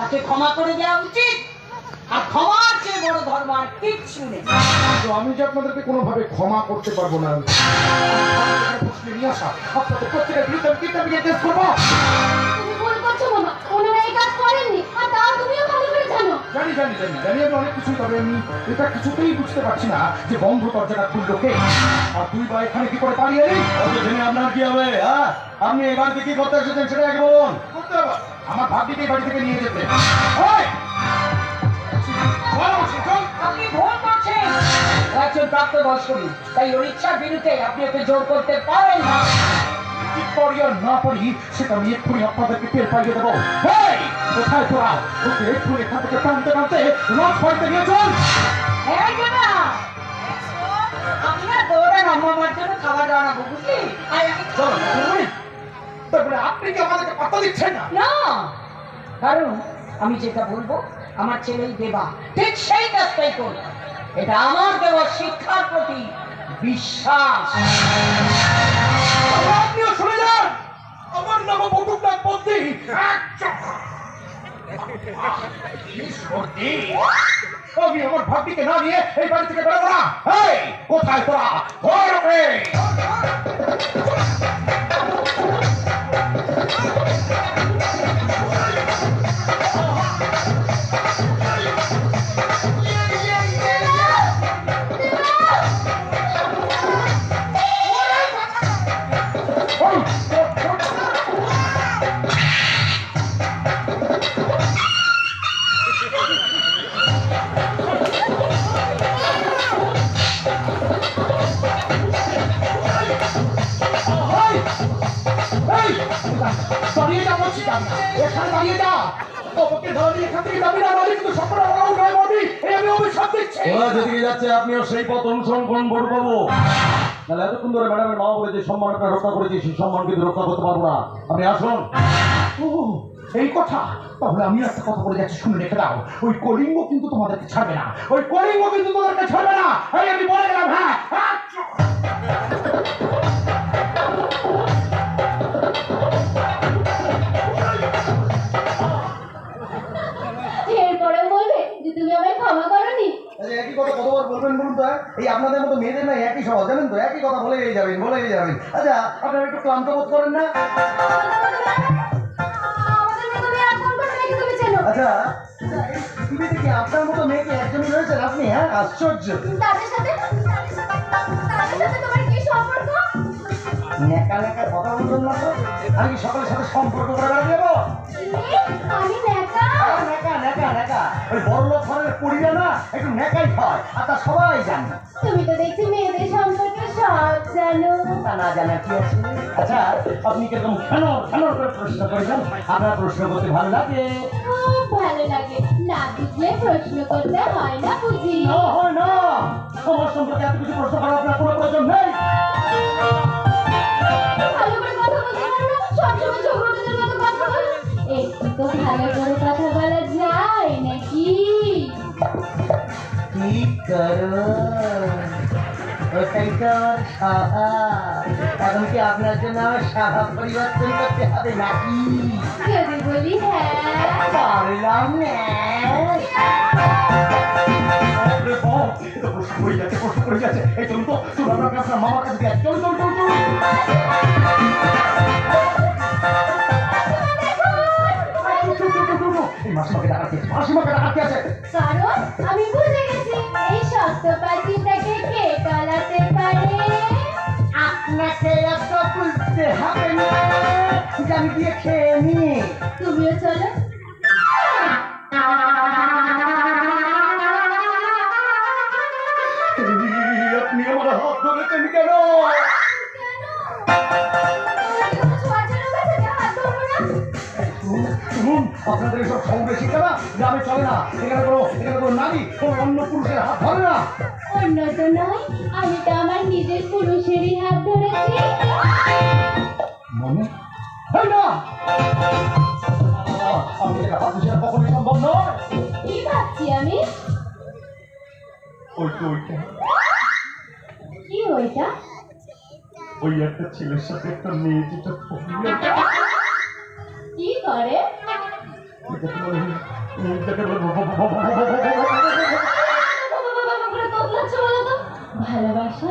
তাকে ক্ষমা করে দেওয়া উচিত। আর ক্ষমার চেয়ে বড় ধর্ম আর কিচ্ছু নেই। তো আমি যে আপনাদেরকে কোনোভাবে ক্ষমা করতে পারব না প্রশ্নে নিয়ে আসা। আপনাদের প্রত্যেকের বিরুদ্ধে আমি করব তুমি ভুল করছ মামা ওনারা এই কাজ করেননি আর তাও তুমিও ভালো করে জানো জানি জানি জানি জানি আমি অনেক কিছু তবে আমি এটা কিছুতেই বুঝতে পারছি না যে বন্ধ দরজাটা খুললো কে। আর তুই বা এখানে কি করে পালিয়ে এলি? অত জেনে আপনার কি হবে হ্যাঁ? আপনি বাড়িতে কি করতে এসেছেন সেটা আগে বলুন। করতে হবে। আমার ভাগ্যকে বাড়ি থেকে নিয়ে যেতে। আপনি ভুল করছেন। একজন প্রাপ্তবয়স্ক লোক। তাই ওর ইচ্ছার বিরুদ্ধে আপনি ওকে জোর করতে পারেন না। কি আর না পড়ি সেটা আমি এক্ষুনি আপনাদেরকে টের পাইয়ে দেবো। এই! কোথায় তোরা? এখান থেকে টানতে টানতে লজ বাড়িতে নিয়ে চল। এই যে না আমি আপনি কি আমাদেরকে দিচ্ছেন না? কারণ যেটা বলব আমার ছেলেই দেবা ঠিক সেই কাজটাই করবে। এটা আমার দেওয়া শিক্ষার প্রতি বিশ্বাস। আপনিও শুনে যান আমার নাম বটুকনাথ পন্থী আমি আমার ভাগ্যকে না নিয়ে এই বাড়ি থেকে বেরোবো না। কোথায় তোরা? ধর দাঁড়িয়ে যা এখানে দাঁড়িয়ে যা। তোমাকে ধরে এখান থেকে যাবি না নাহলে কিন্তু সকলে ওরাও গায়ে মরবি এই আমি অভিশাপ দিচ্ছি। ওরা যেদিকে যাচ্ছে আপনিও সেই পথ অনুসরণ করুন বড় বাবু তাহলে এতক্ষণ ধরে ম্যাডামের মা বলে যে সম্মান আপনার রক্ষা করেছি সেই সম্মান কিন্তু রক্ষা করতে পারব না। আপনি আসুন। এই কথা? তাহলে আমি একটা কথা বলে যাচ্ছি শুনে রেখে দাও। ওই কলিঙ্গ কিন্তু তোমাদেরকে ছাড়বে না। ওই কলিঙ্গ কিন্তু তোমাদেরকে ছাড়বে না। আমি বলে গেলাম হ্যাঁ। একই কথা কতবার বলবেন বলুন তো, এই আপনাদের মতো মেয়েদের না একই স্বভাব, জানেন তো? একই কথা বলে যাবেন বলে যাবেন। আচ্ছা আপনারা একটু ক্লান্ত বোধ করেন না? আচ্ছা পৃথিবীতে আপনার মতো মেয়েকে একজন রয়েছেন? আপনি হ্যাঁ? আশ্চর্য। তাদের সাথে নেকা নেকা কথা বলবেন না তো? আমি সকলের সাথে সম্পর্ক করে বেড়াতে যাব? আমি নেকা নেকা নেকা নেকা ওই বড় লোক ঘরের পড়িরা না একটু নেকাই আর তা সবাই জানে। তুমি তো দেখছি মেয়েদের সম্পর্কে সব জানো। তা না জানা কি আছে? আচ্ছা আপনি কীরকম কেন কেন করে প্রশ্ন করেছেন? আপনার প্রশ্ন করতে ভালো লাগে? খুব ভালো লাগে। না বুঝলে প্রশ্ন করতে হয় না বুঝি। না হয় না। আমার সম্পর্কে এত কিছু প্রশ্ন করার আপনার কোনো প্রয়োজন নেই। আমার স্বভাব এখন কি আপনার জন্য আমার স্বভাব পরিবর্তন করতে হবে নাকি? যদি বলি হ্যাঁ। পারলাম না। মামার কাছে চল চল চল চল মাসিমাকে ডাকাতে আছে মাসিমাকে ডাকাতে আছে। কারণ আমি বুঝে গেছি। এই শক্ত আমি দিয়ে খেয়ে নি। তুমিও চলো। আপনি আমার হাত ধরেছেন কেন? আপনাদের এসব সঙ্গে শিক্ষা না গ্রামে চলে না। এখানে কোনো এখানে কোনো নারী কোনো অন্য পুরুষের হাত ধরে না। অন্য তো নয় আমি তো আমার নিজের পুরুষেরই হাত ধরেছি। মনে? হয় না কখনোই সম্ভব নয় কি ভাবছি আমি ওই তো ওইটা কি ওইটা ওই একটা ছেলের সাথে একটা মেয়ে যেটা কি করে করে তোতলাচ্ছ বলো তো ভালোবাসা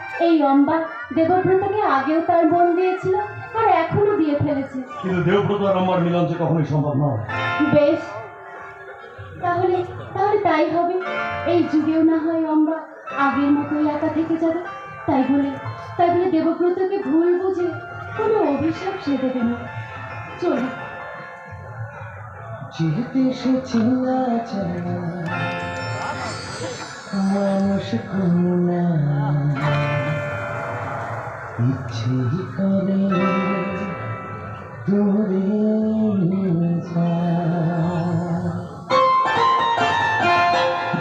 এই অম্বা দেবব্রতকে আগেও তার মন দিয়েছিল আর এখনও দিয়ে ফেলেছে। কিন্তু দেবব্রত আর আমার মিলন যে কখনোই সম্ভব নয়। বেশ। তাহলে তাহলে তাই হবে। এই যুগেও না হয় আমরা আগের মতোই একা থেকে যাবে। তাই বলে তাই বলে দেবব্রতকে ভুল বুঝে কোনো অভিশাপ সে দেবে না। চলো। যেহেতু এসেছি মানুষ কোনো না ইচ্ছে করে দূরে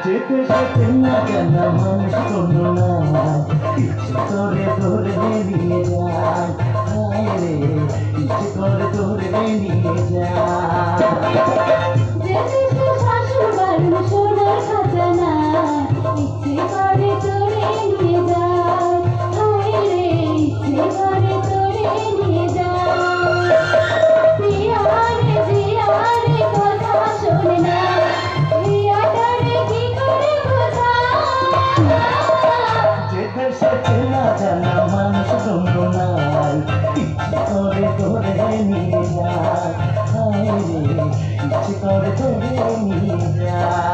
যেতে যেতে না কেন মানুষ কোনো না ইচ্ছে করে ধরে নিয়ে যায়। রে, ইচ্ছে করে ধরে নিয়ে যায়। করে ধরে নিয়ে যা ইচ্ছে করে ধরে নিয়ে যা